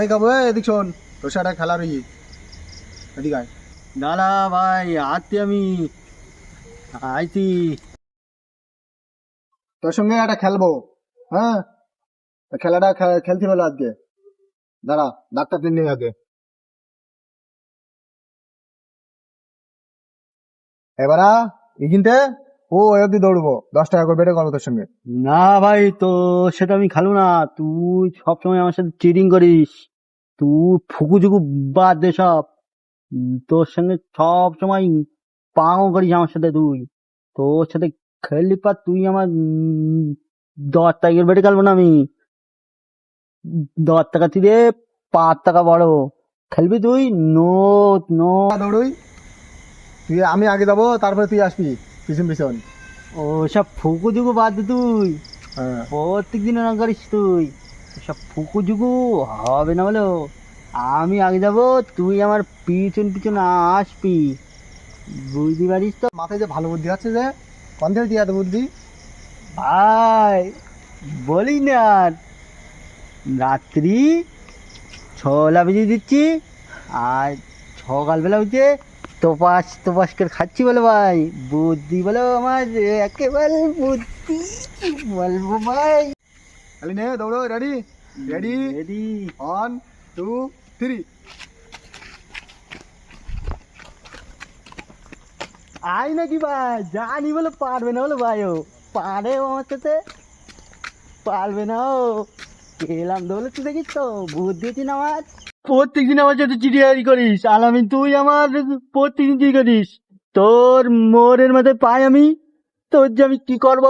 এই কাবু এদিক শোন, তোর খেলা রয়েছে। এদিক আয়। দাদা ভাই আছি আমি আইতি তোর সঙ্গে একটা খেলব হ্যাঁ? খেলাটা খেলতে হলো আজকে। দাঁড়া, ডাক্তার দিন আগে। এবারা এখানতে ও অব্দি দৌড়বো। দশ টাকা করে বেড়ে করব তোর সঙ্গে। না ভাই তো সেটা আমি খালু না। তুই সবসময় আমার সাথে চিটিং করিস। তুই ফুকু চুকু বাদ দে সব। তোর সঙ্গে সব সময় পাও করিস আমার সাথে তুই। তোর সাথে খেললি পর তুই আমার দশ টাকার বেটে খেলব না আমি। দশ টাকা রে পাঁচ টাকা বড় খেলবি তুই? নো নো দৌড়ুই। তুই আমি আগে যাব তারপরে তুই আসবি পিছন পিছন। ও সব ফুকু চুকু বাদ দে তুই। হ্যাঁ। প্রত্যেক দিন এরকম করিস তুই। সব ফুকু জুকু হবে না বলো। আমি আগে যাব তুই আমার পিছন পিছন আসবি। বুঝতে পারিস তো? মাথায় যে ভালো বুদ্ধি আছে যে কোন থেকে দিয়ে এত বুদ্ধি। ভাই বলি না। আর। রাত্রি ছলা বেজে দিচ্ছি আর সকালবেলা হচ্ছে তোপাস তোপাস করে খাচ্ছি বলে ভাই। বুদ্ধি বলো আমার একেবারে বুদ্ধি। বলব ভাই। খালি নে দৌড়ো ready ready ready one two three I নাকি ভাই জানি বলে পারবে না বলে ভাই ও। পারে আমার সাথে। পারবে না ও। খেলাম দৌলে তুই দেখিস তো বুদ্ধি দিন আমার। প্রত্যেকদিন আমার সাথে চিড়িয়ারি করিস। আলামিন, তুই আমার প্রত্যেকদিন চিড়ি করিস। তোর মোরের মাথায় পাই আমি, তোর যে আমি কি করব?